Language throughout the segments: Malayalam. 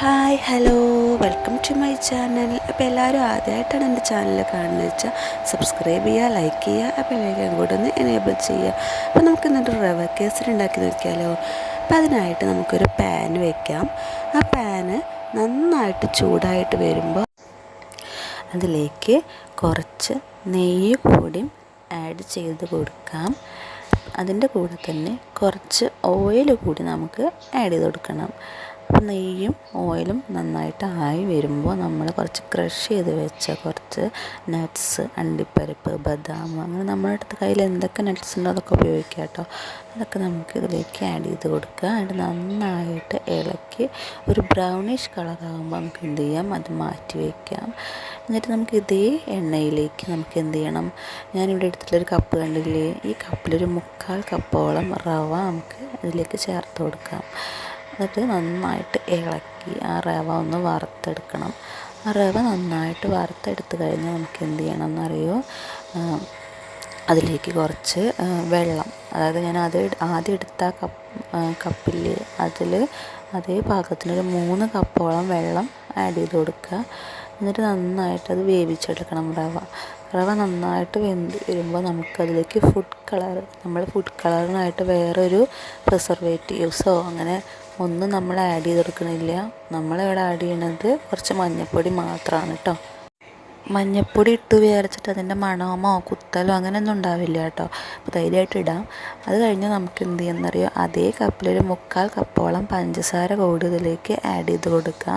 Hi hello welcome to my channel അപ്പോൾ എല്ലാവരും ആദ്യമായിട്ടാണ് എന്റെ ചാനൽ കാണുന്നത് വെച്ചാൽ സബ്സ്ക്രൈബ് ചെയ്യുക ലൈക്ക് ചെയ്യുക അപ്പോൾ എല്ലാവരും കൂടെ ഒന്ന് എനേബിൾ ചെയ്യുക. അപ്പോൾ നമുക്ക് എന്നിട്ട് റവ കേസരി ഉണ്ടാക്കി നോക്കിയാലോ? അപ്പോൾ അതിനായിട്ട് നമുക്കൊരു പാൻ വയ്ക്കാം ആ പാന് നന്നായിട്ട് ചൂടായിട്ട് വരുമ്പോൾ അതിലേക്ക് കുറച്ച് നെയ്യ് കൂടി ആഡ് ചെയ്ത് കൊടുക്കാം. അതിന്റെ കൂടെ തന്നെ കുറച്ച് ഓയിൽ കൂടി നമുക്ക് ആഡ് ചെയ്ത് കൊടുക്കണം. അപ്പോൾ നെയ്യും ഓയിലും നന്നായിട്ട് ആയി വരുമ്പോൾ നമ്മൾ കുറച്ച് ക്രഷ് ചെയ്ത് വെച്ച കുറച്ച് നട്ട്സ് അണ്ടിപ്പരിപ്പ് ബദാം അങ്ങനെ നമ്മുടെ അടുത്ത് കയ്യിൽ എന്തൊക്കെ നട്ട്സ് ഉണ്ടോ അതൊക്കെ ഉപയോഗിക്കുക കേട്ടോ. അതൊക്കെ നമുക്ക് ഇതിലേക്ക് ആഡ് ചെയ്ത് കൊടുക്കുക. എന്നിട്ട് നന്നായിട്ട് ഇളക്കി ഒരു ബ്രൗണിഷ് കളറാകുമ്പോൾ നമുക്ക് എന്ത് ചെയ്യാം? അത് മാറ്റി വയ്ക്കാം എന്നിട്ട് നമുക്ക് ഇതേ എണ്ണയിലേക്ക് നമുക്ക് എന്ത് ചെയ്യണം? ഞാനിവിടെ എടുത്തിട്ടുള്ളൊരു കപ്പ് കണ്ടില്ലേ? ഈ കപ്പിലൊരു മുക്കാൽ കപ്പോളം റവ നമുക്ക് ഇതിലേക്ക് ചേർത്ത് കൊടുക്കാം. എന്നിട്ട് നന്നായിട്ട് ഇളക്കി ആ റവ ഒന്ന് വറുത്തെടുക്കണം. ആ റവ നന്നായിട്ട് വറുത്തെടുത്ത് കഴിഞ്ഞാൽ നമുക്ക് എന്ത് ചെയ്യണം എന്നറിയോ അതിലേക്ക് കുറച്ച് വെള്ളം. അതായത് ഞാൻ അത് ആദ്യം എടുത്ത കപ്പ് കപ്പിൽ അതിൽ അതേ പാകത്തിനൊരു മൂന്ന് കപ്പോളം വെള്ളം ആഡ് ചെയ്ത് കൊടുക്കുക. എന്നിട്ട് നന്നായിട്ട് അത് വേവിച്ചെടുക്കണം റവ. റവ നന്നായിട്ട് വെന്ത് വരുമ്പോൾ നമുക്കതിലേക്ക് ഫുഡ് കളർ നമ്മൾ ഫുഡ് കളറിനായിട്ട് വേറൊരു പ്രിസർവേറ്റീവ്സോ അങ്ങനെ ഒന്നും നമ്മൾ ആഡ് ചെയ്ത് കൊടുക്കണില്ല നമ്മളിവിടെ ആഡ് ചെയ്യണത് കുറച്ച് മഞ്ഞൾപ്പൊടി മാത്രമാണ് കേട്ടോ മഞ്ഞപ്പൊടി ഇട്ട് വിചാരിച്ചിട്ട് അതിന്റെ മണമോ കുത്തലോ അങ്ങനെയൊന്നും ഉണ്ടാവില്ല കേട്ടോ അപ്പോൾ ധൈര്യമായിട്ട് ഇടാം. അത് കഴിഞ്ഞ് നമുക്ക് എന്ത് ചെയ്യുന്നറിയോ അതേ കപ്പിലൊരു മുക്കാൽ കപ്പോളം പഞ്ചസാര കൂടുതലേക്ക് ആഡ് ചെയ്ത് കൊടുക്കുക.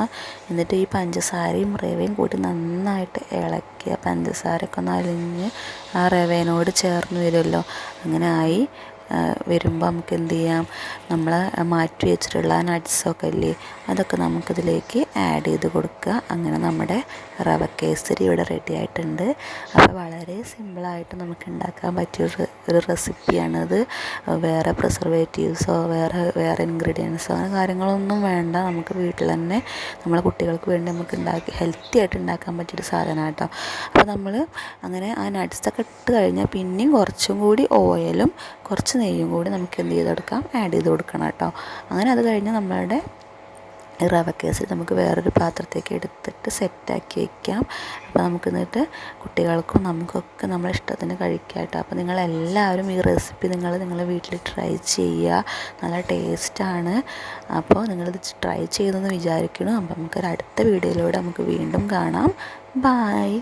എന്നിട്ട് ഈ പഞ്ചസാരയും റവയും കൂടി നന്നായിട്ട് ഇളക്കുക പഞ്ചസാരയൊക്കെ ഒന്ന് അലിഞ്ഞ് ആ റവേനോട് ചേർന്ന് വരുമല്ലോ. അങ്ങനെ ആയി. വരുമ്പോൾ നമുക്ക് എന്ത് ചെയ്യാം? നമ്മൾ മാറ്റി വെച്ചിട്ടുള്ള നട്ട്സൊക്കെ ഇല്ലേ അതൊക്കെ നമുക്കിതിലേക്ക് ആഡ് ചെയ്ത് കൊടുക്കുക. അങ്ങനെ നമ്മുടെ റവ കേസരി ഇവിടെ റെഡി ആയിട്ടുണ്ട്. അപ്പോൾ വളരെ സിമ്പിളായിട്ട് നമുക്ക് ഉണ്ടാക്കാൻ പറ്റിയ ഒരു റെസിപ്പിയാണിത് വേറെ പ്രിസർവേറ്റീവ്സോ വേറെ വേറെ ഇൻഗ്രീഡിയൻസോ അങ്ങനെ കാര്യങ്ങളൊന്നും വേണ്ട. നമുക്ക് വീട്ടിൽ തന്നെ നമ്മളെ കുട്ടികൾക്ക് വേണ്ടി നമുക്ക് ഉണ്ടാക്കി ഹെൽത്തി ആയിട്ട് ഉണ്ടാക്കാൻ പറ്റിയൊരു കേട്ടോ. അപ്പോൾ നമ്മൾ അങ്ങനെ ആ നട്ട്സൊക്കെ ഇട്ട് കഴിഞ്ഞാൽ പിന്നെയും കുറച്ചും കൂടി ഓയിലും കുറച്ച് നെയ്യും കൂടി നമുക്ക് എന്ത് ചെയ്ത് കൊടുക്കാം ആഡ് ചെയ്ത് കൊടുക്കണം കേട്ടോ. അങ്ങനെ അത് കഴിഞ്ഞ് നമ്മളുടെ റവ കേസ് നമുക്ക് വേറൊരു പാത്രത്തേക്ക് എടുത്തിട്ട് സെറ്റാക്കി വയ്ക്കാം അപ്പോൾ നമുക്ക് എന്നിട്ട് കുട്ടികൾക്കും നമുക്കൊക്കെ നമ്മളെ ഇഷ്ടത്തിന് കേട്ടോ. അപ്പോൾ നിങ്ങളെല്ലാവരും ഈ റെസിപ്പി നിങ്ങൾ നിങ്ങളുടെ വീട്ടിൽ ട്രൈ ചെയ്യുക. നല്ല ടേസ്റ്റാണ് അപ്പോൾ നിങ്ങളിത് ട്രൈ ചെയ്തെന്ന് വിചാരിക്കണം അപ്പോൾ നമുക്കൊരു അടുത്ത വീഡിയോയിലൂടെ നമുക്ക് വീണ്ടും കാണാം. ബായ്